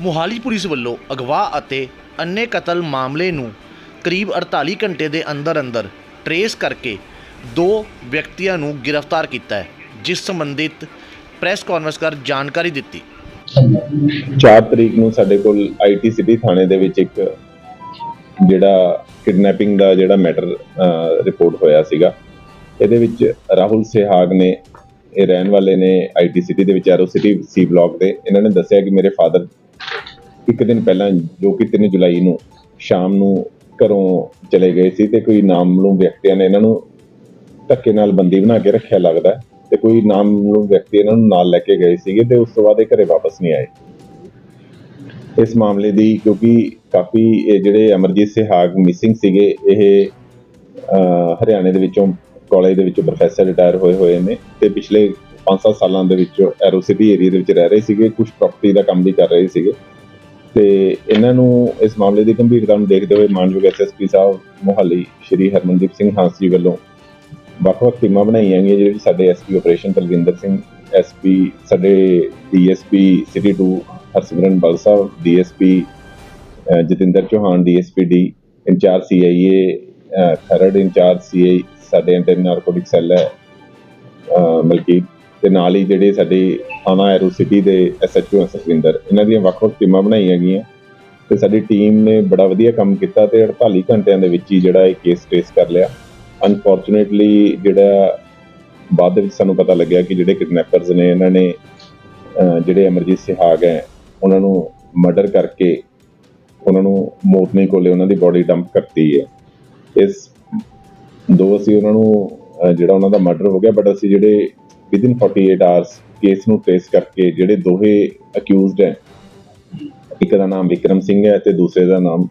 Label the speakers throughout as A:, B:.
A: Mohali police ਵੱਲੋਂ ਅਗਵਾ ਅਤੇ ਅੰਨੇ ਕਤਲ ਮਾਮਲੇ ਨੂੰ ਕਰੀਬ 48 ਘੰਟੇ ਦੇ ਅੰਦਰ ਅੰਦਰ ਟਰੇਸ ਕਰਕੇ ਦੋ ਵਿਅਕਤੀਆਂ ਨੂੰ ਗ੍ਰਿਫਤਾਰ ਕੀਤਾ ਹੈ, ਜਿਸ ਸੰਬੰਧਿਤ ਪ੍ਰੈਸ ਕਾਨਫਰੰਸ ਕਰ ਜਾਣਕਾਰੀ ਦਿੱਤੀ।
B: 4 ਤਰੀਕ ਨੂੰ ਸਾਡੇ ਕੋਲ ਆਈਟੀ ਸਿਟੀ ਥਾਣੇ ਦੇ ਵਿੱਚ ਇੱਕ ਜਿਹੜਾ ਕਿਡਨੈਪਿੰਗ ਦਾ ਜਿਹੜਾ ਮੈਟਰ ਰਿਪੋਰਟ ਹੋਇਆ ਸੀਗਾ। ਇਹਦੇ ਵਿੱਚ ਰਾਹੁਲ ਸਿਹਾਗ ਨੇ, ਇਹ ਰਹਿਣ ਵਾਲੇ ਨੇ ਆਈਟੀ ਸਿਟੀ ਦੇ ਵਿੱਚ, ਐਰੋ ਸਿਟੀ ਸੀ ਬਲਾਕ ਦੇ। ਇਹਨਾਂ ਨੇ ਦੱਸਿਆ ਕਿ ਮੇਰੇ ਫਾਦਰ ਇੱਕ ਦਿਨ ਪਹਿਲਾਂ ਜੋ ਕਿ 3 ਜੁਲਾਈ ਨੂੰ ਸ਼ਾਮ ਨੂੰ ਘਰੋਂ ਚਲੇ ਗਏ ਸੀ ਤੇ ਕੋਈ ਨਾਮਲੂਮ ਵਿਅਕਤੀਆਂ ਨੇ ਇਹਨਾਂ ਨੂੰ ਧੱਕੇ ਨਾਲ ਬੰਦੀ ਬਣਾ ਕੇ ਰੱਖਿਆ ਲੱਗਦਾ ਤੇ ਕੋਈ ਨਾਮਲੂਮ ਵਿਅਕਤੀ ਇਹਨਾਂ ਨੂੰ ਨਾਲ ਲੈ ਕੇ ਗਏ ਸੀਗੇ ਤੇ ਉਸ ਤੋਂ ਬਾਅਦ ਇਹ ਘਰੇ ਵਾਪਸ ਨਹੀਂ ਆਏ। ਇਸ ਮਾਮਲੇ ਦੀ ਕਿਉਂਕਿ ਕਾਫੀ ਜਿਹੜੇ ਅਮਰਜੀਤ ਸਿਹਾਗ ਮਿਸਿੰਗ ਸੀਗੇ ਇਹ ਅਹ, ਹਰਿਆਣੇ ਦੇ ਵਿੱਚੋਂ ਕਾਲਜ ਦੇ ਵਿੱਚੋਂ ਪ੍ਰੋਫੈਸਰ ਰਿਟਾਇਰ ਹੋਏ ਹੋਏ ਨੇ ਤੇ ਪਿਛਲੇ 5-7 ਸਾਲਾਂ ਦੇ ਵਿੱਚ ਐਰੋ ਸਿਟੀ ਏਰੀਆ ਦੇ ਵਿੱਚ ਰਹਿ ਰਹੇ ਸੀਗੇ ਕੁਝ ਪ੍ਰਾਪਰਟੀ ਦਾ ਕੰਮ ਵੀ ਕਰ ਰਹੇ ਸੀਗੇ। ਤੇ ਇਹਨਾਂ ਨੂੰ ਇਸ ਮਾਮਲੇ ਦੀ ਗੰਭੀਰਤਾ ਨੂੰ ਦੇਖਦੇ ਹੋਏ ਮਾਨਯੋਗ ਐਸਐਸਪੀ ਸਾਹਿਬ ਮੁਹਾਲੀ ਸ਼੍ਰੀ ਹਰਮਨਦੀਪ ਸਿੰਘ ਹਾਂਸ ਜੀ ਵੱਲੋਂ ਵੱਖ-ਵੱਖ ਟੀਮਾਂ ਬਣਾਈਆਂ ਗਈਆਂ, ਜਿਹੜੀ ਸਾਡੇ SP operation Talwinder Singh SP ਸਾਡੇ ਡੀਐਸਪੀ ਸਿਟੀ 2 ਹਰਸਿਮਰਨ ਬਲ ਸਾਹਿਬ DSP Jatinder Chauhan DSP D, incharge CIA Kharar, incharge CI ਸਾਡੇ ਐਂਟੀ ਨਾਰਕੋਟਿਕ ਸੈੱਲ ਹੈ ਮਲਕੀਤ ਤੇ ਨਾਲ ਹੀ ਜਿਹੜੇ ਸਾਡੇ ਥਾਣਾ ਐਰੋ ਸਿਟੀ ਦੇ ਐਸਐਚਓ ਸੁਖਵਿੰਦਰ, ਇਹਨਾਂ ਦੀਆਂ ਵੱਖ-ਵੱਖ ਟੀਮਾਂ ਬਣਾਈਆਂ ਗਈਆਂ। ਤੇ ਸਾਡੀ ਟੀਮ ਨੇ ਬੜਾ ਵਧੀਆ ਕੰਮ ਕੀਤਾ ਤੇ 48 ਘੰਟਿਆਂ ਦੇ ਵਿੱਚ ਹੀ ਜਿਹੜਾ ਇਹ ਕੇਸ ਟ੍ਰੇਸ ਕਰ ਲਿਆ। ਅਨਫੋਰਚੂਨੇਟਲੀ ਜਿਹੜਾ ਬਾਅਦ ਵਿੱਚ ਸਾਨੂੰ ਪਤਾ ਲੱਗਿਆ ਕਿ ਜਿਹੜੇ ਕਿਡਨੈਪਰਸ ਨੇ, ਇਹਨਾਂ ਨੇ ਜਿਹੜੇ ਅਮਰਜੀਤ ਸਿਹਾਗ ਹੈ, ਉਹਨਾਂ ਨੂੰ ਮਰਡਰ ਕਰਕੇ ਉਹਨਾਂ ਨੂੰ ਮੋਤਨੀ ਕੋਲੇ ਉਹਨਾਂ ਦੀ ਬੋਡੀ ਡੰਪ ਕਰਤੀ ਹੈ। ਇਸ ਦੋ ਅਸੀਂ ਉਹਨਾਂ ਨੂੰ ਜਿਹੜਾ ਉਹਨਾਂ ਦਾ ਮਰਡਰ ਹੋ ਗਿਆ ਬਟ ਅਸੀਂ ਜਿਹੜੇ ਵਿਦਿਨ 48 ਆਵਰਸ ਕੇਸ ਨੂੰ ਟ੍ਰੇਸ ਕਰਕੇ ਜਿਹੜੇ ਦੋਹੇ ਅਕਿਊਜ਼ਡ ਹੈ, ਇੱਕ ਦਾ ਨਾਮ ਵਿਕਰਮ ਸਿੰਘ ਹੈ ਤੇ ਦੂਸਰੇ ਦਾ ਨਾਮ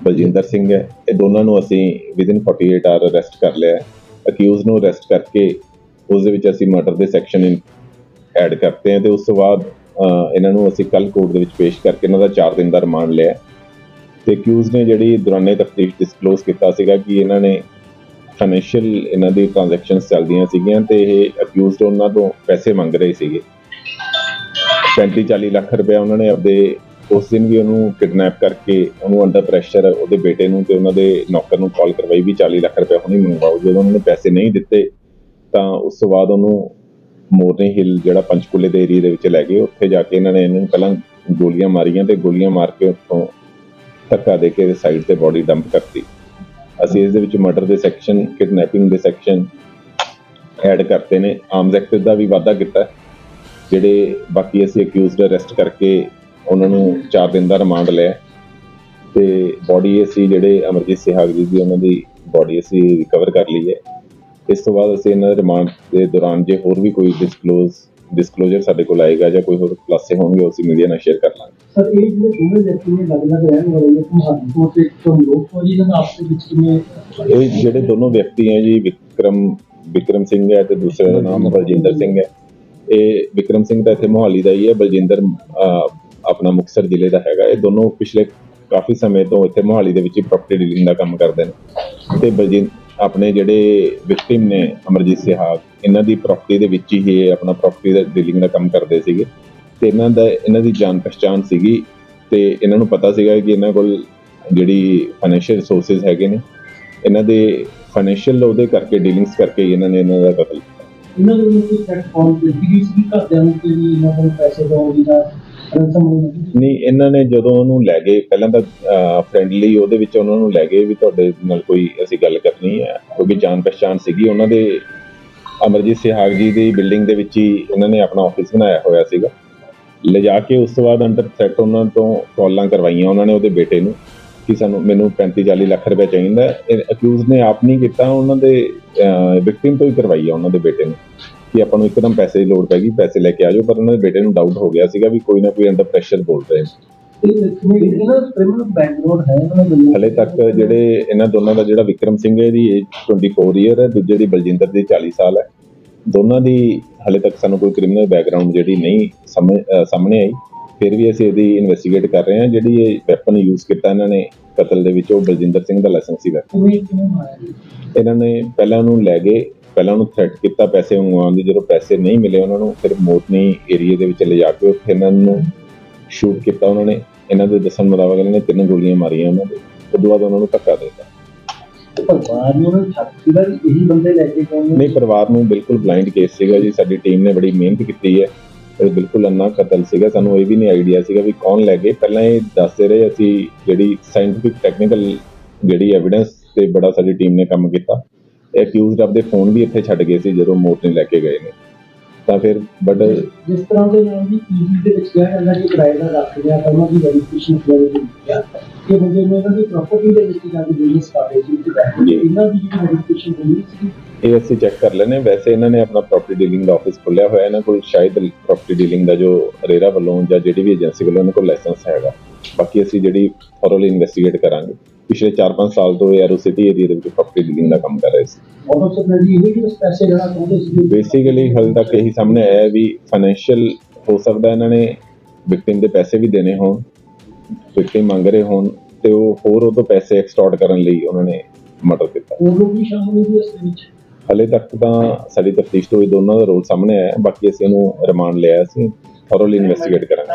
B: ਬਲਜਿੰਦਰ ਸਿੰਘ ਹੈ ਇਹ ਦੋਨਾਂ ਨੂੰ ਅਸੀਂ ਵਿਦਿਨ 48 ਆਵਰ ਅਰੈਸਟ ਕਰ ਲਿਆ ਅਕਿਊਜ਼ ਨੂੰ ਅਰੈਸਟ ਕਰਕੇ ਉਸ ਦੇ ਵਿੱਚ ਅਸੀਂ ਮਰਡਰ ਦੇ ਸੈਕਸ਼ਨ ਐਡ ਕਰਤੇ ਹਾਂ ਤੇ ਉਸ ਤੋਂ ਬਾਅਦ ਇਹਨਾਂ ਨੂੰ ਅਸੀਂ ਕੱਲ ਕੋਰਟ ਦੇ ਵਿੱਚ ਪੇਸ਼ ਕਰਕੇ ਇਹਨਾਂ ਦਾ 4 ਦਿਨ ਦਾ ਰਿਮਾਂਡ ਲਿਆ ਹੈ। ਤੇ ਅਕਿਊਜ਼ ਨੇ ਜਿਹੜੀ ਦੌਰਾਨੇ ਤਫਤੀਸ਼ ਡਿਸਕਲੋਜ਼ ਕੀਤਾ ਸੀਗਾ ਕਿ ਇਹਨਾਂ ਨੇ ਫਾਈਨੈਂਸ਼ੀਅਲ ਇਹਨਾਂ ਦੀ ਟ੍ਰਾਂਜੈਕਸ਼ਨਸ ਚੱਲਦੀਆਂ ਸੀਗੀਆਂ ਤੇ ਇਹ ਅਕਿਊਜ਼ਡ ਉਹਨਾਂ ਤੋਂ ਪੈਸੇ ਮੰਗ ਰਹੇ ਸੀਗੇ। 35 40 ਲੱਖ ਰੁਪਏ ਉਹਨਾਂ ਨੇ ਆਪਦੇ ਉਸ ਦਿਨ ਵੀ ਉਹਨੂੰ ਕਿਡਨੈਪ ਕਰਕੇ ਉਹਨੂੰ ਅੰਡਰ ਪ੍ਰੈਸ਼ਰ ਉਹਦੇ ਬੇਟੇ ਨੂੰ ਤੇ ਉਹਨਾਂ ਦੇ ਨੌਕਰ ਨੂੰ ਕਾਲ ਕਰਵਾਈ ਵੀ 40 ਲੱਖ ਰੁਪਏ ਹੁਣੇ ਮੰਗਵਾਓ। ਜਦੋਂ ਉਹਨਾਂ ਨੇ ਪੈਸੇ ਨਹੀਂ ਦਿੱਤੇ ਤਾਂ ਉਸ ਤੋਂ ਬਾਅਦ ਉਹਨੂੰ ਮੋਰਨੀ ਹਿੱਲ ਜਿਹੜਾ ਪੰਚਕੂਲੇ ਦੇ ਏਰੀਆ ਦੇ ਵਿੱਚ ਲੈ ਗਏ। ਉੱਥੇ ਜਾ ਕੇ ਇਹਨਾਂ ਨੇ ਇਹਨੂੰ ਪਹਿਲਾਂ ਗੋਲੀਆਂ ਮਾਰੀਆਂ ਤੇ ਗੋਲੀਆਂ ਮਾਰ ਕੇ ਉੱਥੋਂ ਧੱਕਾ ਦੇ ਕੇ ਸਾਈਡ ਤੇ ਬੋਡੀ ਡੰਪ ਕਰਤੀ। ਅਸੀਂ ਇਸ ਦੇ ਵਿੱਚ ਮਰਡਰ ਦੇ ਸੈਕਸ਼ਨ ਕਿਡਨੈਪਿੰਗ ਦੇ ਸੈਕਸ਼ਨ ਐਡ ਕਰਤੇ ਨੇ। ਆਰਮਸ ਐਕਟ ਦਾ ਵੀ ਵਾਅਦਾ ਕੀਤਾ। ਜਿਹੜੇ ਬਾਕੀ ਅਸੀਂ ਅਕਿਊਜ਼ਡ ਅਰੈਸਟ ਕਰਕੇ ਉਹਨਾਂ ਨੂੰ 4 ਦਿਨ ਦਾ ਰਿਮਾਂਡ ਲਿਆ। ਤੇ ਬੋਡੀ ਅਸੀਂ ਜਿਹੜੇ ਅਮਰਜੀਤ ਸਿਹਾਗ ਜੀ ਦੀ ਉਹਨਾਂ ਦੀ ਬੋਡੀ ਅਸੀਂ ਰਿਕਵਰ ਕਰ ਲਈ ਹੈ। ਇਸ ਤੋਂ ਬਾਅਦ ਅਸੀਂ ਇਹਨਾਂ ਦੇ ਰਿਮਾਂਡ ਦੇ ਦੌਰਾਨ ਜੇ ਹੋਰ ਵੀ ਕੋਈ ਡਿਸਕਲੋਜ਼ ਡਿਸਕਲੋਜ਼ਰ ਸਾਡੇ ਕੋਲ ਆਏਗਾ ਜਾਂ ਕੋਈ ਹੋਰ ਖੁਲਾਸੇ ਹੋਣਗੇ, ਉਹ ਅਸੀਂ ਮੀਡੀਆ ਨਾਲ ਸ਼ੇਅਰ ਕਰ ਲਾਂਗੇ।
C: ਸਰ, ਇਹ ਜਿਹੜੇ ਦੋਵੇਂ ਵਿਅਕਤੀ ਨੇ ਅਲੱਗ-ਅਲੱਗ ਰਹਿਣ ਵਾਲੇ ਨੇ ਤੁਹਾਡੀ ਤੇ ਕੰਗੋਕ ਤੋਂ ਜੀ ਇਹਨਾਂ ਆਪਸ ਵਿੱਚ ਕਿਵੇਂ
B: ਇਹ ਜਿਹੜੇ ਦੋਨੋਂ ਵਿਅਕਤੀ ਹੈ ਜੀ, ਵਿਕਰਮ ਵਿਕਰਮ ਸਿੰਘ ਹੈ ਤੇ ਦੂਸਰੇ ਦਾ ਨਾਮ ਬਲਜਿੰਦਰ ਸਿੰਘ ਹੈ। ਇਹ ਵਿਕਰਮ ਸਿੰਘ ਤਾਂ ਇੱਥੇ ਮੋਹਾਲੀ ਦਾ ਹੀ ਹੈ, ਬਲਜਿੰਦਰ ਆਪਣਾ ਮੁਕਤਸਰ ਜ਼ਿਲ੍ਹੇ ਦਾ ਹੈਗਾ। ਇਹ ਦੋਨੋਂ ਪਿਛਲੇ ਕਾਫੀ ਸਮੇਂ ਤੋਂ ਇੱਥੇ ਮੋਹਾਲੀ ਦੇ ਵਿੱਚ ਹੀ ਪ੍ਰਾਪਰਟੀ ਡੀਲਿੰਗ ਦਾ ਕੰਮ ਕਰਦੇ ਨੇ। ਤੇ ਬਲਜਿੰਦਰ ਆਪਣੇ ਜਿਹੜੇ ਵਿਕਟਿਮ ਨੇ ਅਮਰਜੀਤ ਸਿਹਾਗ, ਇਹਨਾਂ ਦੀ ਪ੍ਰਾਪਰਟੀ ਦੇ ਵਿੱਚ ਹੀ ਇਹ ਆਪਣਾ ਪ੍ਰਾਪਰਟੀ ਦਾ ਡੀਲਿੰਗ ਦਾ ਕੰਮ ਕਰਦੇ ਸੀਗੇ। ਤੇ ਇਹਨਾਂ ਦਾ ਇਹਨਾਂ ਦੀ ਜਾਣ ਪਛਾਣ ਸੀਗੀ ਤੇ ਇਹਨਾਂ ਨੂੰ ਪਤਾ ਸੀਗਾ ਕਿ ਇਹਨਾਂ ਕੋਲ ਜਿਹੜੀ ਫਾਈਨੈਂਸ਼ੀਅਲ ਰਿਸੋਰਸਸ ਹੈਗੇ ਨੇ ਇਹਨਾਂ ਦੇ ਫਾਈਨੈਂਸ਼ੀਅਲ ਉਹਦੇ ਕਰਕੇ ਡੀਲਿੰਗਸ ਕਰਕੇ ਇਹਨਾਂ ਨੇ ਇਹਨਾਂ ਦਾ ਕਤਲ ਕੀਤਾ।
C: ਇਹਨਾਂ ਦੇ ਵਿੱਚ ਕੋਈ ਪਲੇਟਫਾਰਮ ਤੇ ਵੀ ਸੀ ਘਰਦਿਆਂ ਨੂੰ ਕਿ ਇਹਨਾਂ ਕੋਲ ਪੈਸੇ ਜੀ ਦਾ ਨਹੀਂ
B: ਨਹੀਂ ਇਹਨਾਂ ਨੇ ਜਦੋਂ ਉਹਨੂੰ ਲੈ ਗਏ ਪਹਿਲਾਂ ਤਾਂ ਫ੍ਰੈਂਡਲੀ ਉਹਦੇ ਵਿੱਚ ਉਹਨਾਂ ਨੂੰ ਲੈ ਗਏ ਵੀ ਤੁਹਾਡੇ ਨਾਲ ਕੋਈ ਅਸੀਂ ਗੱਲ ਕਰਨੀ ਹੈ ਕਿਉਂਕਿ ਜਾਣ ਪਛਾਣ ਸੀਗੀ। ਉਹਨਾਂ ਦੇ ਅਮਰਜੀਤ ਸਿਹਾਗ ਜੀ ਦੀ ਬਿਲਡਿੰਗ ਦੇ ਵਿੱਚ ਹੀ ਇਹਨਾਂ ਨੇ ਆਪਣਾ ਆਫਿਸ ਬਣਾਇਆ ਹੋਇਆ ਸੀਗਾ। ਲਿਜਾ ਕੇ ਉਸ ਤੋਂ ਬਾਅਦ ਅੰਡਰ ਥ੍ਰੈਟ ਉਹਨਾਂ ਤੋਂ ਕਾਲਾਂ ਕਰਵਾਈਆਂ ਉਹਨਾਂ ਨੇ ਉਹਦੇ ਬੇਟੇ ਨੂੰ ਕਿ ਸਾਨੂੰ ਮੈਨੂੰ 35 40 ਲੱਖ ਰੁਪਏ ਚਾਹੀਦਾ ਅਕਿਊਜ਼ ਨੇ ਆਪ ਨਹੀਂ ਕੀਤਾ ਉਹਨਾਂ ਦੇ ਵਿਕਟਿਮ ਤੋਂ ਹੀ ਕਰਵਾਈ ਆ ਉਹਨਾਂ ਦੇ ਬੇਟੇ ਨੂੰ ਕਿ ਆਪਾਂ ਨੂੰ ਇੱਕਦਮ ਪੈਸੇ ਦੀ ਲੋੜ ਪੈ ਗਈ ਪੈਸੇ ਲੈ ਕੇ ਆ ਜਾਓ। ਪਰ ਉਹਨਾਂ ਦੇ ਬੇਟੇ ਨੂੰ ਡਾਊਟ ਹੋ ਗਿਆ ਸੀਗਾ ਵੀ ਕੋਈ ਨਾ ਕੋਈ ਅੰਡਰ ਪ੍ਰੈਸ਼ਰ ਬੋਲ ਰਹੇ ਹਲੇ ਤੱਕ ਜਿਹੜੇ ਇਹਨਾਂ ਦੋਨਾਂ ਦਾ ਜਿਹੜਾ ਵਿਕਰਮ ਸਿੰਘ ਹੈ ਦੀ ਏਜ 24 ਇਅਰ ਹੈ ਦੂਜੇ ਦੀ ਬਲਜਿੰਦਰ ਦੀ 40 ਸਾਲ ਹੈ। ਦੋਨਾਂ ਦੀ ਹਲੇ ਤੱਕ ਸਾਨੂੰ ਕੋਈ ਕ੍ਰਿਮੀਨਲ ਬੈਕਗ੍ਰਾਉਂਡ ਜਿਹੜੀ ਨਹੀਂ ਸਾਹਮਣੇ ਆਈ ਫਿਰ ਵੀ ਅਸੀਂ ਇਹਦੀ ਇਨਵੈਸਟੀਗੇਟ ਕਰ ਰਹੇ ਹਾਂ। ਜਿਹੜੀ ਇਹ ਵੈਪਨ ਯੂਜ਼ ਕੀਤਾ ਇਹਨਾਂ ਨੇ ਕਤਲ ਦੇ ਵਿੱਚ ਉਹ ਬਲਜਿੰਦਰ ਸਿੰਘ ਦਾ ਲਾਇਸੈਂਸ
C: ਜੀ?
B: ਇਹਨਾਂ ਨੇ ਪਹਿਲਾਂ ਉਹਨੂੰ ਲੈ ਗਏ ਪਹਿਲਾਂ ਉਹਨੂੰ ਥ੍ਰੈਟ ਕੀਤਾ ਪੈਸੇ ਮੰਗਵਾਉਣ ਦੀ। ਜਦੋਂ ਪੈਸੇ ਨਹੀਂ ਮਿਲੇ ਉਹਨਾਂ ਨੂੰ ਫਿਰ ਮੋਤਨੀ ਏਰੀਆ ਦੇ ਵਿੱਚ ਲਿਜਾ ਕੇ ਉੱਥੇ ਇਹਨਾਂ ਨੂੰ ਸ਼ੂਟ ਕੀਤਾ ਉਹਨਾਂ ਨੇ। ਇਹਨਾਂ ਦੇ ਦੱਸਣ ਮੁਤਾਬਕ ਇਹਨਾਂ ਨੇ ਤਿੰਨ ਗੋਲੀਆਂ ਮਾਰੀਆਂ ਉਹਨਾਂ ਦੇ। ਤੋਂ ਬਾਅਦ ਉਹਨਾਂ ਨੂੰ ਧੱਕਾ ਦੇ ਦਿੱਤਾ।
C: ਤੇ ਪਰਿਵਾਰ ਨੂੰ ਉਹਨਾਂ ਨੂੰ ਸੀਗਾ ਵੀ ਇਹੀ ਬੰਦੇ ਲੈ ਕੇ ਗਏ ਨੇ
B: ਨਹੀਂ ਪਰਿਵਾਰ ਨੂੰ ਬਿਲਕੁਲ ਬਲਾਈਂਡ ਕੇਸ ਸੀਗਾ ਜੀ। ਸਾਡੀ ਟੀਮ ਨੇ ਬੜੀ ਮਿਹਨਤ ਕੀਤੀ ਹੈ। ਇਹ ਬਿਲਕੁਲ ਅੰਨਾ ਕਤਲ ਸੀਗਾ। ਸਾਨੂੰ ਇਹ ਵੀ ਨਹੀਂ ਆਈਡੀਆ ਸੀਗਾ ਵੀ ਕੌਣ ਲੈ ਗਏ। ਪਹਿਲਾਂ ਇਹ ਦੱਸਦੇ ਰਹੇ ਅਸੀਂ ਜਿਹੜੀ ਸਾਇੰਟੀਫਿਕ ਟੈਕਨੀਕਲ ਜਿਹੜੀ ਐਵੀਡੈਂਸ ਤੇ ਬੜਾ ਸਾਡੀ ਟੀਮ ਨੇ ਕੰਮ ਕੀਤਾ। ਇਹ ਅਕਿਊਜ਼ਡ ਆਪਦੇ ਫੋਨ ਵੀ ਇੱਥੇ ਛੱਡ ਗਏ ਸੀ ਜਦੋਂ ਮੋਰਨੇ ਲੈ ਕੇ ਗਏ ਨੇ। ਤਾਂ ਫਿਰ ਬਟ
C: ਜਿਸ ਤਰ੍ਹਾਂ ਦੇ ਨਾਮ ਦੀ ਟੀਵੀ ਦੇ ਵਿੱਚ ਕਿਹਾ ਜਾਂਦਾ ਕਿ ਕਿਰਾਏ ਦਾ ਰੱਖ ਲਿਆ ਤਾਂ ਉਹਨਾਂ ਦੀ ਵੈਰੀਫਿਕੇਸ਼ਨ ਕਿਹਾ ਗਿਆ ਕਿ ਬੰਦੇ ਨੂੰ ਇਹਨਾਂ ਦੀ ਪ੍ਰਾਪਰਟੀ ਦੇ ਵਿੱਚ ਜਾ ਕੇ ਬਿਜ਼ਨਸ ਕਰ ਰਹੇ ਸੀ ਤੇ ਬੈਠੇ
B: ਜੀ।
C: ਇਹਨਾਂ ਦੀ ਜਿਹੜੀ ਵੈਰੀਫਿਕੇਸ਼ਨ ਹੋਈ ਸੀ।
B: ਇਹ ਅਸੀਂ ਚੈੱਕ ਕਰ ਲੈਨੇ ਵੈਸੇ ਇਹਨਾਂ ਨੇ ਆਪਣਾ ਪ੍ਰਾਪਰਟੀ ਡੀਲਿੰਗ ਦਾ ਆਫਿਸ ਖੋਲ੍ਹਿਆ ਹੋਇਆ। ਇਹਨਾਂ ਕੋਲ ਸ਼ਾਇਦ ਪ੍ਰਾਪਰਟੀ ਡੀਲਿੰਗ ਦਾ ਜੋ ਰੇਰਾ ਵੱਲੋਂ ਜਾਂ ਜਿਹੜੀ ਵੀ ਏਜੰਸੀ ਵੱਲੋਂ ਇਹਨਾਂ ਕੋਲ ਲਾਇਸੈਂਸ ਹੈਗਾ। ਬਾਕੀ ਅਸੀਂ ਜਿਹੜੀ ਥੋਰਲੀ ਇਨਵੈਸਟੀਗੇਟ ਕਰਾਂਗੇ। ਪਿਛਲੇ 4-5 ਸਾਲ ਤੋਂ ਇਹ ਸਿਟੀ ਏਰੀਆ ਦੇ ਵਿੱਚ ਪ੍ਰਾਪਰਟੀ ਡੀਲਿੰਗ ਦਾ ਕੰਮ ਕਰ ਰਹੇ ਸੀ।
C: ਇਹ ਕਿ ਪੈਸੇ
B: ਬੇਸਿਕਲੀ ਹਾਲੇ ਤੱਕ ਇਹੀ ਸਾਹਮਣੇ ਆਇਆ ਵੀ ਫਾਈਨੈਂਸ਼ੀਅਲ ਹੋ ਸਕਦਾ ਇਹਨਾਂ ਨੇ ਵਿਕਟਿਮ ਦੇ ਪੈਸੇ ਵੀ ਦੇਣੇ ਹੋਣ। ਵਿਕਟਿਮ ਮੰਗ ਰਹੇ ਹੋਣ ਤੇ ਉਹ ਹੋਰ ਉਹ ਤੋਂ ਪੈਸੇ ਐਕਸਟੋਰਟ ਕਰਨ ਲਈ ਉਹਨਾਂ ਨੇ ਮਰਡਰ ਕੀਤਾ।
C: ਹੋਰ ਲੋਕ ਵੀ ਸ਼ਾਮਲ ਨੇ ਜੀ ਇਸ ਦੇ ਵਿੱਚ?
B: ਹਲੇ ਤੱਕ ਤਾਂ ਸਾਡੀ ਤਫਤੀਸ਼ ਤੋਂ ਇਹ ਦੋਨਾਂ ਦਾ ਰੋਲ ਸਾਹਮਣੇ ਆਇਆ। ਬਾਕੀ ਅਸੀਂ ਇਹਨੂੰ ਰਿਮਾਂਡ ਲਿਆ ਅਸੀਂ ਥੋਰਲੀ ਇਨਵੈਸਟੀਗੇਟ ਕਰਾਂਗੇ।